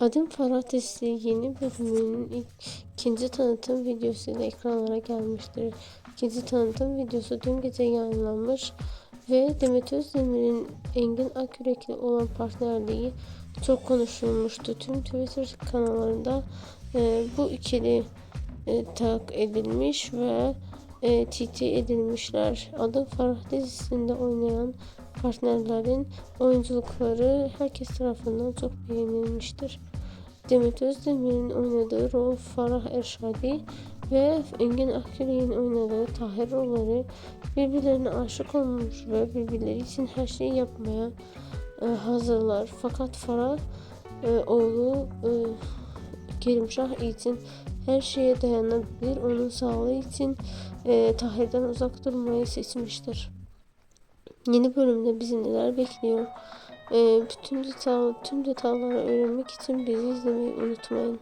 Adım Farah Desti yeni bölümünün ikinci tanıtım videosu ile ekranlara gelmiştir. İkinci tanıtım videosu dün gece yayınlanmış ve Demet Özdemir'in Engin Akürek'le olan partnerliği çok konuşulmuştu. Tüm Twitter kanallarında e, bu ikili e, tak edilmiş ve e, TT edilmişler. Adım Farah dizisinde oynayan partnerlerin oyunculukları herkes tarafından çok beğenilmiştir. Demet Özdemir'in oynadığı rol Farah Erşadi ve Engin Akgül'ün oynadığı Tahir rolleri birbirlerine aşık olmuş ve birbirleri için her şeyi yapmaya e, hazırlar. Fakat Farah e, oğlu e, Kerimşah için her şeye dayanabilir. Onun sağlığı için e, Tahir'den uzak durmayı seçmiştir. Yeni bölümde bizi neler bekliyor? Ee, bütün detay, tüm detayları öğrenmek için bizi izlemeyi unutmayın.